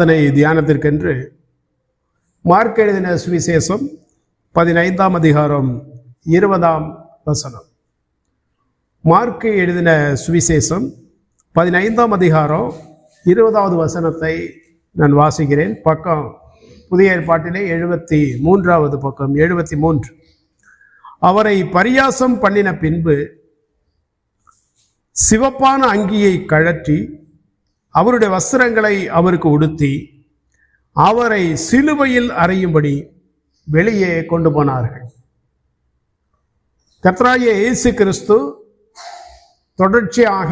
சாதனை தியானத்திற்கென்று மார்க் எழுதின சுவிசேஷம் பதினைந்தாம் அதிகாரம் இருபதாம் வசனம். மார்க் எழுதின சுவிசேஷம் பதினைந்தாம் அதிகாரம் இருபதாவது வசனத்தை நான் வாசிக்கிறேன். பக்கம் புதிய ஏற்பாட்டிலே எழுபத்தி மூன்றாவது பக்கம் எழுபத்தி மூன்று அவரை பரியாசம் பண்ணின பின்பு சிவப்பான அங்கியை கழற்றி அவருடைய வஸ்திரங்களை அவருக்கு உடுத்தி அவரை சிலுவையில் அறையும்படி வெளியே கொண்டு போனார்கள். கத்ராய இயேசு கிறிஸ்து தொடர்ச்சியாக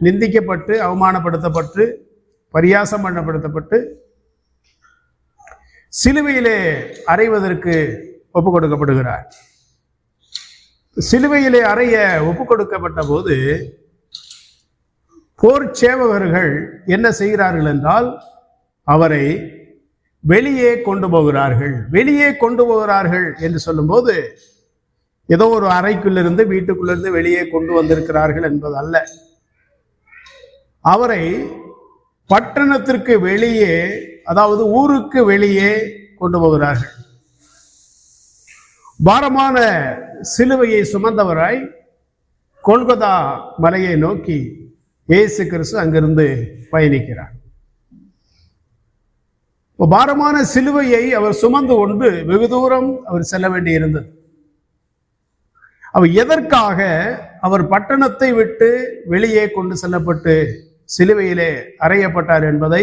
நிந்திக்கப்பட்டு அவமானப்படுத்தப்பட்டு பரியாசம் பண்ணப்படுத்தப்பட்டு சிலுவையிலே அறைவதற்கு ஒப்பு கொடுக்கப்படுகிறார் சிலுவையிலே அறைய ஒப்பு கொடுக்கப்பட்ட போது போர் சேவகர்கள் என்ன செய்கிறார்கள் என்றால் அவரை வெளியே கொண்டு போகிறார்கள். வெளியே கொண்டு போகிறார்கள் என்று சொல்லும்போது ஏதோ ஒரு அறைக்குள்ளிருந்து வீட்டுக்குள்ளிருந்து வெளியே கொண்டு வந்திருக்கிறார்கள் என்பது அல்ல அவரை பட்டணத்திற்கு வெளியே அதாவது ஊருக்கு வெளியே கொண்டு போகிறார்கள். பாரமான சிலுவையை சுமந்தவராய் கொல்கதா மலையை நோக்கி இயேசு கிறிஸ்து அங்கிருந்து பயணிக்கிறார். பாரமான சிலுவையை அவர் சுமந்து கொண்டு வெகு தூரம் அவர் செல்ல வேண்டியிருந்தது. அவர் எதற்காக அவர் பட்டணத்தை விட்டு வெளியே கொண்டு செல்லப்பட்டு சிலுவையிலே அறையப்பட்டார் என்பதை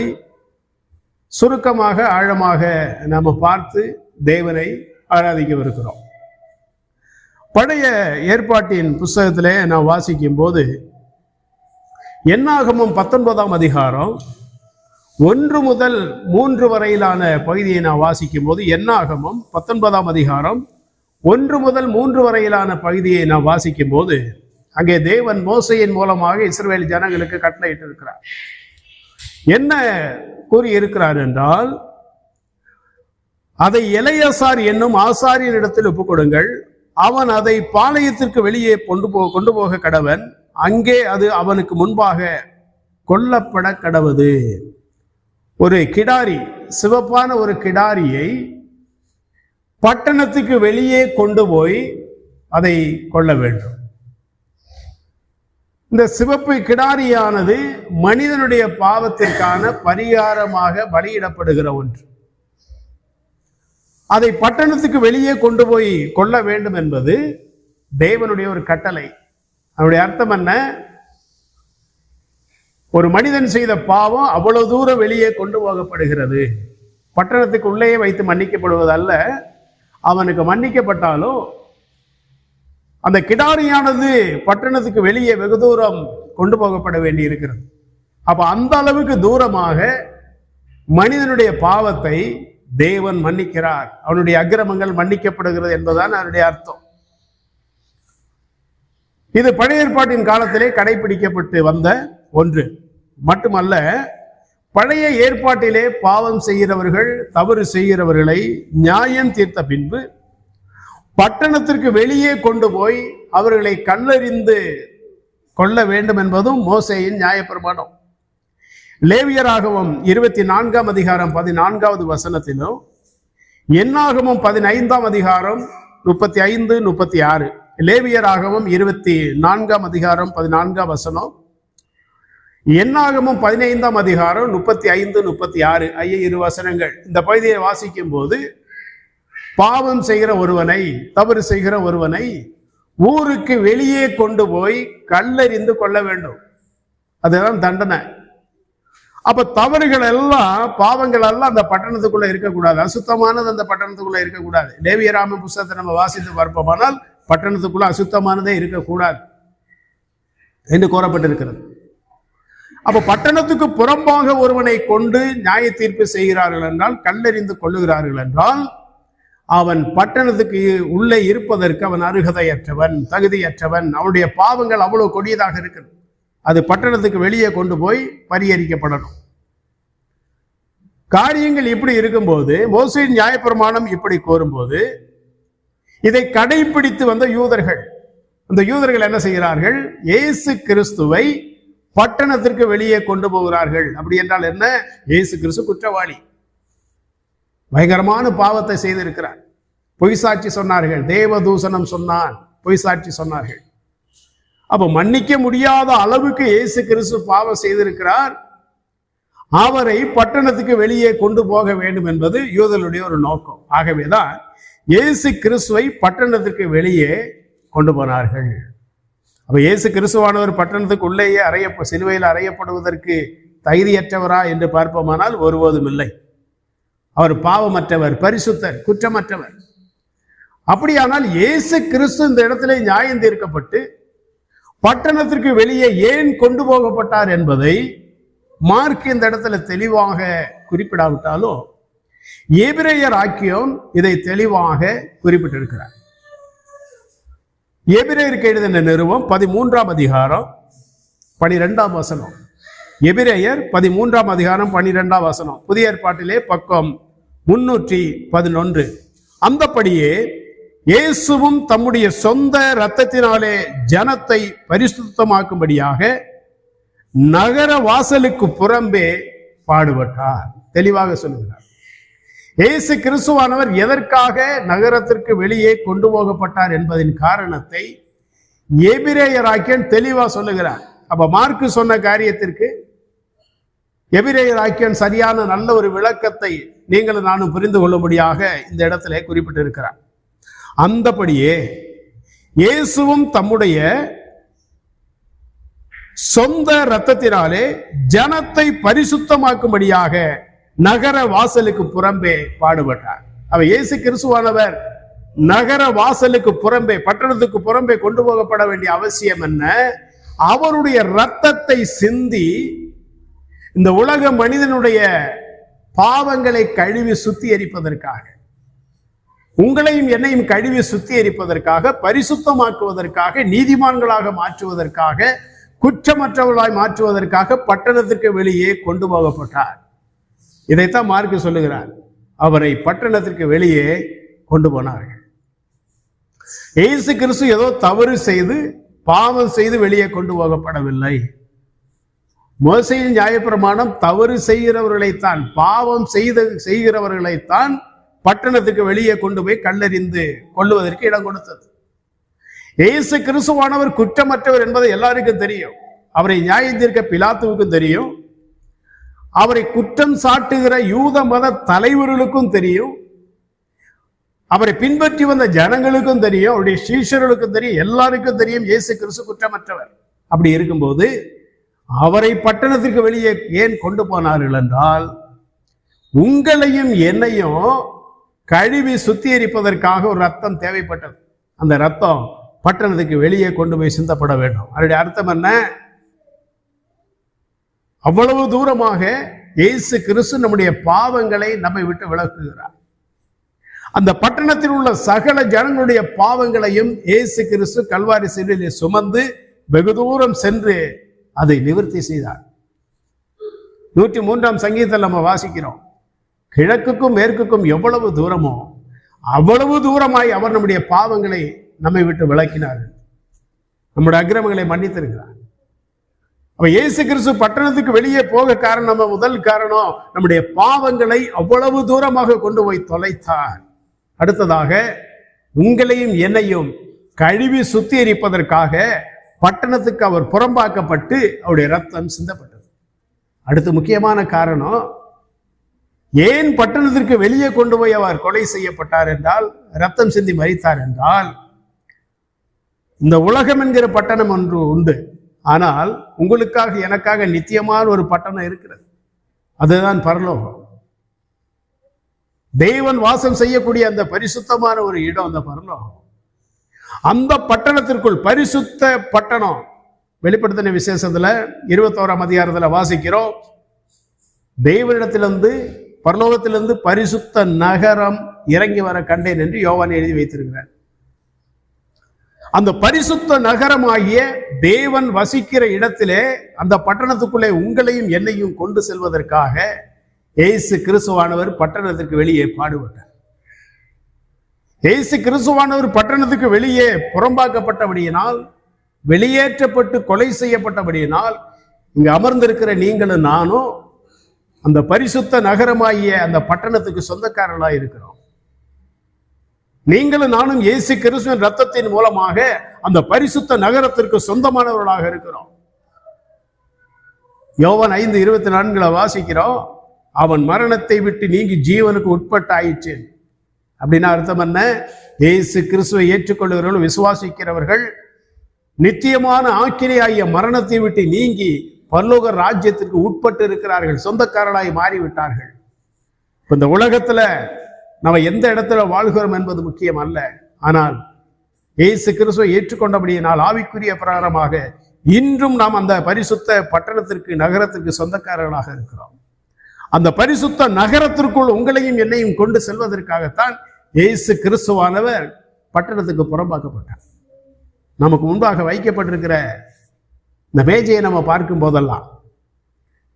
சுருக்கமாக ஆழமாக நாம் பார்த்து தேவனை ஆராதிக்கவிருக்கிறோம். பழைய ஏற்பாட்டின் புஸ்தகத்திலே நான் வாசிக்கும் போது என்னாகமும் பத்தொன்பதாம் அதிகாரம் ஒன்று முதல் மூன்று வரையிலான பகுதியை நான் வாசிக்கும் போது என்னாகமும் பத்தொன்பதாம் அதிகாரம் ஒன்று முதல் மூன்று வரையிலான பகுதியை நான் வாசிக்கும் போது அங்கே தேவன் மோசையின் மூலமாக இஸ்ரேல் ஜனங்களுக்கு கட்டளையிட்டு இருக்கிறார் என்ன கூறி இருக்கிறார் என்றால் அதை இளையசார் என்னும் ஆசாரியனிடத்தில் ஒப்புக்கொடுங்கள். அவன் அதை பாளையத்திற்கு வெளியே கொண்டு போ கொண்டு போக கடவன் அங்கே அது அவனுக்கு முன்பாக கொல்லப்பட கடவுது. ஒரு கிடாரி சிவப்பான ஒரு கிடாரியை பட்டணத்துக்கு வெளியே கொண்டு போய் அதை கொள்ள வேண்டும். இந்த சிவப்பு கிடாரியானது மனிதனுடைய பாவத்திற்கான பரிகாரமாக பலியிடப்படுகிற ஒன்று. அதை பட்டணத்துக்கு வெளியே கொண்டு போய் கொள்ள வேண்டும் என்பது தேவனுடைய ஒரு கட்டளை. அதனுடைய அர்த்தம் என்ன? ஒரு மனிதன் செய்த பாவம் அவ்வளவு தூரம் வெளியே கொண்டு போகப்படுகிறது. பட்டணத்துக்கு உள்ளேயே வைத்து மன்னிக்கப்படுவதல்ல அவனுக்கு மன்னிக்கப்பட்டாலும் அந்த கிடாரியானது பட்டணத்துக்கு வெளியே வெகு தூரம் கொண்டு போகப்பட வேண்டி இருக்கிறது அப்ப அந்த அளவுக்கு தூரமாக மனிதனுடைய பாவத்தை தேவன் மன்னிக்கிறார். அவனுடைய அக்கிரமங்கள் மன்னிக்கப்படுகிறது என்பதுதான் அதனுடைய அர்த்தம். இது பழைய ஏற்பாட்டின் காலத்திலே கடைபிடிக்கப்பட்டு வந்த ஒன்று. மட்டுமல்ல பழைய ஏற்பாட்டிலே பாவம் செய்கிறவர்கள் தவறு செய்கிறவர்களை நியாயம் தீர்த்த பின்பு பட்டணத்திற்கு வெளியே கொண்டு போய் அவர்களை கல்லறிந்து கொள்ள வேண்டும் என்பதும் மோசையின் நியாயப்பிரமாணம். லேவியராகவும் இருபத்தி நான்காம் அதிகாரம் பதினான்காவது வசனத்திலும் என்னாகவும் பதினைந்தாம் அதிகாரம் முப்பத்தி ஐந்து முப்பத்தி ஆறு லேவியராகவும் இருபத்தி நான்காம் அதிகாரம் பதினான்காம் வசனம். என்னாகமும் பதினைந்தாம் அதிகாரம் முப்பத்தி ஐந்து முப்பத்தி ஆறு. ஐய இரு வசனங்கள். இந்த பகுதியை வாசிக்கும் போது பாவம் செய்கிற ஒருவனை தவறு செய்கிற ஒருவனை ஊருக்கு வெளியே கொண்டு போய் கல்லறிந்து கொள்ள வேண்டும். அதுதான் தண்டனை. அப்ப தவறுகள் எல்லாம் பாவங்கள் எல்லாம் அந்த பட்டணத்துக்குள்ள இருக்கக்கூடாது. அசுத்தமானது அந்த பட்டணத்துக்குள்ள இருக்கக்கூடாது. லேவியராம புஸ்தகத்தை நம்ம வாசித்து பார்ப்போமானால் பட்டணத்துக்குள்ளே அசுத்தமானதே இருக்கக்கூடாது என்று கூறப்பட்டிருக்கிறது அப்போ பட்டணத்துக்கு புறம்பாக ஒருவனை கொண்டு நியாய தீர்ப்பு செய்கிறார்கள் என்றால் கல்லறிந்து கொள்ளுகிறார்கள் என்றால் அவன் பட்டணத்துக்கு உள்ளே இருப்பதற்கு அவன் அருகதையற்றவன் தகுதியற்றவன் அவனுடைய பாவங்கள் அவ்வளவு கொடியதாக இருக்கிறது அது பட்டணத்துக்கு வெளியே கொண்டு போய் பரிகரிக்கப்படணும். காரியங்கள் இப்படி இருக்கும்போது மோசையின் நியாயப்பிரமாணம் இப்படி கோரும்போது இதை கடைபிடித்து வந்த யூதர்கள். அந்த யூதர்கள் என்ன செய்கிறார்கள்? இயேசு கிறிஸ்துவை பட்டணத்திற்கு வெளியே கொண்டு போகிறார்கள். அப்படி என்றால் என்ன? இயேசு கிறிஸ்து குற்றவாளி. பயங்கரமான பாவத்தை செய்திருக்கிறார். பொய் சாட்சி சொன்னார்கள். தேவதூசனம் சொன்னான். பொய் சாட்சி சொன்னார்கள். அப்ப மன்னிக்க முடியாத அளவுக்கு இயேசு கிறிஸ்து பாவம் செய்திருக்கிறார். அவரை பட்டணத்துக்கு வெளியே கொண்டு போக வேண்டும் என்பது யூதருடைய ஒரு நோக்கம். ஆகவேதான் இயேசு கிறிஸ்துவை பட்டணத்துக்கு வெளியே கொண்டு போனார்கள். அப்ப இயேசு கிறிஸ்துவானவர் பட்டணத்துக்கு உள்ளேயே அறைய சிலுவையில் அறையப்படுவதற்கு தகுதியற்றவரா என்று பார்ப்போமானால் ஒருபோதும் இல்லை. அவர் பாவமற்றவர் பரிசுத்தர் குற்றமற்றவர். அப்படியானால் இயேசு கிறிஸ்து இந்த இடத்திலே நியாயம் தீர்க்கப்பட்டு பட்டணத்திற்கு வெளியே ஏன் கொண்டு போகப்பட்டார் என்பதை மார்க் இந்த இடத்துல தெளிவாக குறிப்பிடாவிட்டாலும் எபிரேயர் ஆக்கியோன் இதை தெளிவாக குறிப்பிட்டிருக்கிறார். எபிரேயருக்கு எழுதின நிறுவம் பதிமூன்றாம் அதிகாரம் பனிரெண்டாம் வசனம். எபிரேயர் பதிமூன்றாம் அதிகாரம் பனிரெண்டாம் வசனம். புதிய ஏற்பாட்டிலே பக்கம் முன்னூற்றி பதினொன்று. அந்தப்படியே இயேசுவும் தம்முடைய சொந்த இரத்தத்தினாலே ஜனத்தை பரிசுத்தமாக்கும்படியாக நகர வாசலுக்கு புறம்பே பாடுபட்டார். தெளிவாக சொல்லுகிறார். இயேசு கிறிஸ்துவானவர் எதற்காக நகரத்திற்கு வெளியே கொண்டு போகப்பட்டார் என்பதின் காரணத்தை எபிரேயராக்கியன் தெளிவா சொல்லுகிறார். அப்ப மார்க்கு சொன்ன காரியத்திற்கு எபிரேயராக்கியன் சரியான நல்ல ஒரு விளக்கத்தை நீங்களும் நானும் புரிந்து கொள்ளும்படியாக இந்த இடத்துல குறிப்பிட்டிருக்கிறார். அந்தபடியே இயேசுவும் தம்முடைய சொந்த இரத்தத்தினாலே ஜனத்தை பரிசுத்தமாக்கும்படியாக நகர வாசலுக்கு புறம்பே பாடுபட்டார். அவர் இயேசு கிறிஸ்துவானவர். நகர வாசலுக்கு புறம்பே பட்டணத்துக்கு புறம்பே கொண்டு போகப்பட வேண்டிய அவசியம் என்ன? அவருடைய ரத்தத்தை சிந்தி இந்த உலக மனிதனுடைய பாவங்களை கழுவி சுத்திகரிப்பதற்காக உங்களையும் என்னையும் கழுவி சுத்திகரிப்பதற்காக பரிசுத்தமாக்குவதற்காக நீதிமான்களாக மாற்றுவதற்காக குற்றமற்றவர்களாய் மாற்றுவதற்காக பட்டணத்திற்கு வெளியே கொண்டு போகப்பட்டார். இதைத்தான் மார்க்கு சொல்லுகிறார். அவரை பட்டணத்திற்கு வெளியே கொண்டு போனார்கள். ஏசு கிறிஸ்து ஏதோ தவறு செய்து பாவம் செய்து வெளியே கொண்டு போகப்படவில்லை. மோசையின் நியாயப்பிரமாணம் தவறு செய்கிறவர்களைத்தான் பாவம் செய்த செய்கிறவர்களைத்தான் பட்டணத்துக்கு வெளியே கொண்டு போய் கல்லறிந்து கொள்ளுவதற்கு இடம் கொடுத்தது. ஏசு கிறிஸ்துவானவர் குற்றமற்றவர் என்பது எல்லாருக்கும் தெரியும். அவரை நியாயத்திற்க பிலாத்துவுக்கும் தெரியும். அவரை குற்றம் சாட்டுகிற யூத மத தலைவர்களுக்கும் தெரியும். அவரை பின்பற்றி வந்த ஜனங்களுக்கும் தெரியும். அவருடைய சீஷர்களுக்கும் தெரியும். எல்லாருக்கும் தெரியும். இயேசு கிறிஸ்து குற்றமற்றவர். அப்படி இருக்கும்போது அவரை பட்டணத்திற்கு வெளியே ஏன் கொண்டு போனார்கள் என்றால் உங்களையும் என்னையும் கழுவி சுத்திகரிப்பதற்காக ஒரு ரத்தம் தேவைப்பட்டது. அந்த ரத்தம் பட்டணத்துக்கு வெளியே கொண்டு போய் சிந்தப்பட வேண்டும். அதனுடைய அர்த்தம் என்ன? அவ்வளவு தூரமாக இயேசு கிறிஸ்து நம்முடைய பாவங்களை நம்மை விட்டு விளக்குகிறார் அந்த பட்டணத்தில் உள்ள சகல ஜனங்களுடைய பாவங்களையும் இயேசு கிறிஸ்து கல்வாரி சிலையிலே சுமந்து வெகு தூரம் சென்று அதை நிவர்த்தி செய்தார். நூற்றி மூன்றாம் சங்கீதத்தில் நம்ம வாசிக்கிறோம். கிழக்குக்கும் மேற்குக்கும் எவ்வளவு தூரமோ அவ்வளவு தூரமாய் அவர் நம்முடைய பாவங்களை நம்மை விட்டு விளக்கினார் நம்முடைய அக்கிரமங்களை மன்னித்திருக்கிறார். அப்ப இயேசு கிறிஸ்து பட்டணத்துக்கு வெளியே போக காரணம் நம்ம முதல் காரணம் நம்முடைய பாவங்களை அவ்வளவு தூரமாக கொண்டு போய் தொலைத்தார். அடுத்ததாக உங்களையும் என்னையும் கழுவி சுத்திகரிப்பதற்காக பட்டணத்துக்கு அவர் புறம்பாக்கப்பட்டு அவருடைய ரத்தம் சிந்தப்பட்டது. அடுத்து முக்கியமான காரணம் ஏன் பட்டணத்திற்கு வெளியே கொண்டு போய் அவர் கொலை செய்யப்பட்டார் என்றால் ரத்தம் சிந்தி மறித்தார் என்றால் இந்த உலகம் என்கிற பட்டணம் ஒன்று உண்டு. ஆனால் உங்களுக்காக எனக்காக நித்தியமான ஒரு பட்டணம் இருக்கிறது. அதுதான் பரலோகம். தெய்வன் வாசம் செய்யக்கூடிய அந்த பரிசுத்தமான ஒரு இடம் அந்த பரலோகம். அந்த பட்டணத்திற்குள் பரிசுத்த பட்டணம். வெளிப்படுத்தின விசேஷத்துல இருபத்தோராம் அதிகாரத்துல வாசிக்கிறோம். தெய்வனிடத்திலிருந்து பரலோகத்திலிருந்து பரிசுத்த நகரம் இறங்கி வர கண்டேன் என்று யோவான் எழுதி வைத்திருக்கிறார். அந்த பரிசுத்த நகரமாகிய தேவன் வசிக்கிற இடத்திலே அந்த பட்டணத்துக்குள்ளே உங்களையும் என்னையும் கொண்டு செல்வதற்காக ஏசு கிறிஸ்துவானவர் பட்டணத்துக்கு வெளியே பாடுபட்டார். ஏசு கிறிஸ்துவானவர் பட்டணத்துக்கு வெளியே புறம்பாக்கப்பட்டபடியினால் வெளியேற்றப்பட்டு கொலை செய்யப்பட்டபடியினால் இங்க அமர்ந்திருக்கிற நீங்களும் நானும் அந்த பரிசுத்த நகரமாகிய அந்த பட்டணத்துக்கு சொந்தக்காரர்களாக இருக்கிறோம் நீங்களும் நானும் இயேசு கிறிஸ்துவின் ரத்தத்தின் மூலமாக அந்த பரிசுத்த நகரத்திற்கு சொந்தமானவர்களாக இருக்கிறோம். யோவன் ஐந்து இருபத்தி நான்குல வாசிக்கிறோம் அவன் மரணத்தை விட்டு நீங்கி ஜீவனுக்கு உட்பட்ட ஆயிற்று அப்படின்னு அர்த்தம் என்ன? இயேசு கிறிஸ்துவை ஏற்றுக்கொள்கிறவர்கள் விசுவாசிக்கிறவர்கள் நித்தியமான ஆக்கினையாகிய மரணத்தை விட்டு நீங்கி பரலோக ராஜ்யத்திற்கு உட்பட்டு இருக்கிறார்கள் சொந்தக்காரர்களாய் மாறிவிட்டார்கள். இந்த உலகத்துல நம்ம எந்த இடத்துல வாழ்கிறோம் என்பது முக்கியம் அல்ல. ஆனால் இயேசு கிறிஸ்துவை ஏற்றுக்கொண்டபடியினால் ஆவிக்குரிய பிரகாரமாக இன்றும் நாம் அந்த பரிசுத்த பட்டணத்திற்கு நகரத்திற்கு சொந்தக்காரர்களாக இருக்கிறோம். அந்த பரிசுத்த நகரத்திற்குள் உங்களையும் என்னையும் கொண்டு செல்வதற்காகத்தான் இயேசு கிறிஸ்துவானவர் பட்டணத்துக்கு புறம்பாக்கப்பட்டார். நமக்கு முன்பாக வைக்கப்பட்டிருக்கிற இந்த மேஜையை நம்ம பார்க்கும் போதெல்லாம்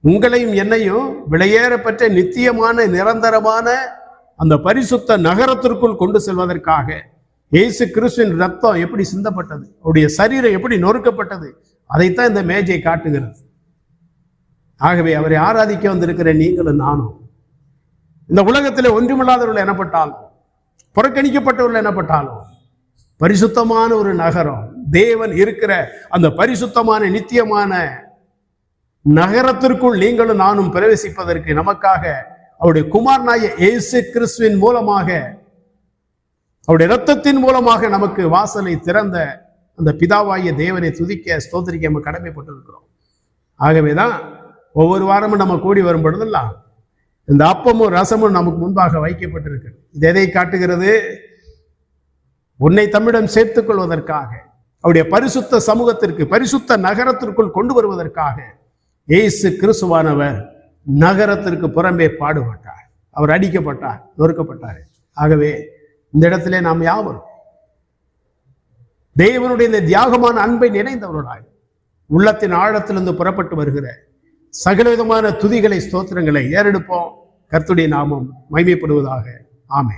உங்களையும் என்னையும் விலையேறப்பட்ட நித்தியமான நிரந்தரமான அந்த பரிசுத்த நகரத்திற்குள் கொண்டு செல்வதற்காக இயேசு கிறிஸ்துவின் ரத்தம் எப்படி சிந்தப்பட்டது? அவருடைய சரீரம் எப்படி நொறுக்கப்பட்டது? அதைத்தான் இந்த மேஜை காட்டுகிறது. ஆகவே அவரை ஆராதிக்க வந்திருக்கிற நீங்களும் நானும். இந்த உலகத்தில் ஒன்றுமில்லாதவர்கள் எனப்பட்டாலும் புறக்கணிக்கப்பட்டவர்கள் எனப்பட்டாலும் பரிசுத்தமான ஒரு நகரம் தேவன் இருக்கிற அந்த பரிசுத்தமான நித்தியமான நகரத்திற்குள் நீங்களும் நானும் பிரவேசிப்பதற்கு நமக்காக அவருடைய குமாரனாய இயேசு கிறிஸ்துவின் மூலமாக அவருடைய இரத்தத்தின் மூலமாக நமக்கு வாசலை திறந்த அந்த பிதாவாகிய தேவனை துதிக்க ஸ்தோத்திரிக்க நம்ம கடமைப்பட்டிருக்கிறோம். ஆகவேதான் ஒவ்வொரு வாரமும் நம்ம கூடி வரும் பொழுதெல்லாம் இந்த அப்பமும் ரசமும் நமக்கு முன்பாக வைக்கப்பட்டிருக்கு. இது எதை காட்டுகிறது? உன்னை தம்மிடம் சேர்த்துக் கொள்வதற்காக அவருடைய பரிசுத்த சமூகத்திற்கு பரிசுத்த நகரத்திற்குள் கொண்டு வருவதற்காக ஏசு கிறிஸ்துவானவர். நகரத்திற்கு புறம்பே பாடுபட்டார். அவர் அடிக்கப்பட்டார் நொறுக்கப்பட்டார் ஆகவே இந்த இடத்திலே நாம் யாவரும் தேவனுடைய இந்த தியாகமான அன்பை நினைந்தவர்களாய் உள்ளத்தின் ஆழத்திலிருந்து புறப்பட்டு வருகிற சகலவிதமான துதிகளை ஸ்தோத்திரங்களை ஏறெடுப்போம். கர்த்துடைய நாமம் மைமைப்படுவதாக ஆமே